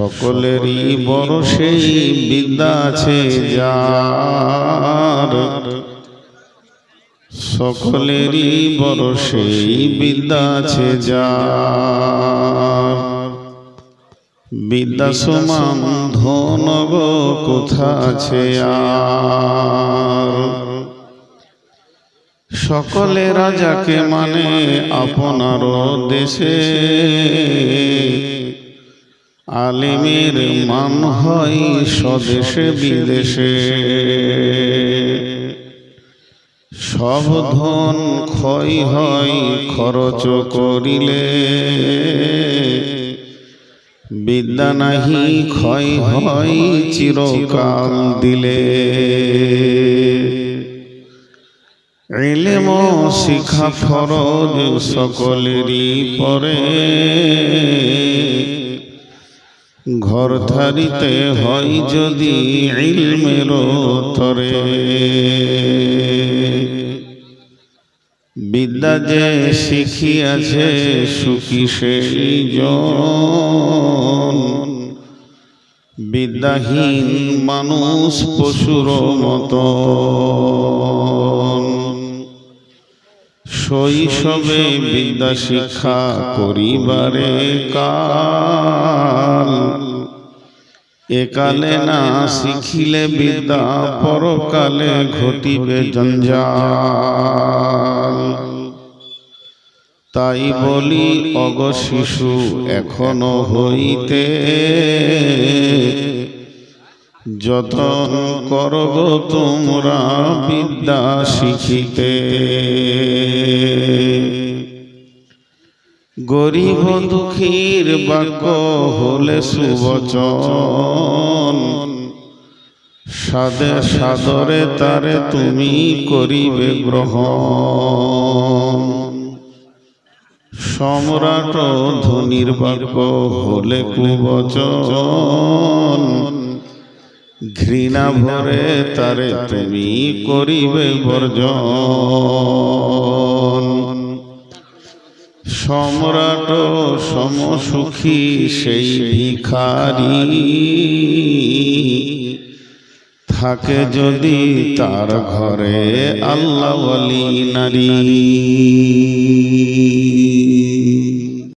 সকলেরই বড় সেই বিদ্যা আছে যার। সকলেরই বড় সেই বিদ্যা আছে যার। বিদ্যা সমান ধন গো কোথা আছে আর? সকলে রাজাকে মানে আপনার দেশে। আলিমের মান হয় স্বদেশে, বিদেশে। সব ধন ক্ষয় হয়, খরচ করিলে। বিদ্যা নাহি ক্ষয় হয়, চিরকাল দিলে। ইলম শিখা ফরজ সকলেরই পরে। ঘর ধারিতে হয় যদি ইলমের তরে বিদ্যা যে শিখিয়াছে, সুখী সেই জন। বিদ্যাহীন মানুষ পশুর মতো। শৈশবে বিদ্যা শিক্ষা করিবারে কাল। একালে না শিখিলে বিদ্যা, পরকালে ঘটিবে জঞ্জাল। তাই বলি, অগ শিশু, এখনও হইতে যতন করগ তোমরা বিদ্যা শিখিতে। গরিব দুঃখীর বাক্য হলে সুবচন। সাদে সাদরে তারে তুমি করিবে গ্রহণ। সম্রাট ধনির বাক্য হলে কুবচন। ঘৃণা ভরে তারে তুমি করিবে বর্জন। সম্রাট সমসুখী সেই ভিখারি। থাকে যদি তার ঘরে আল্লাহ নারী।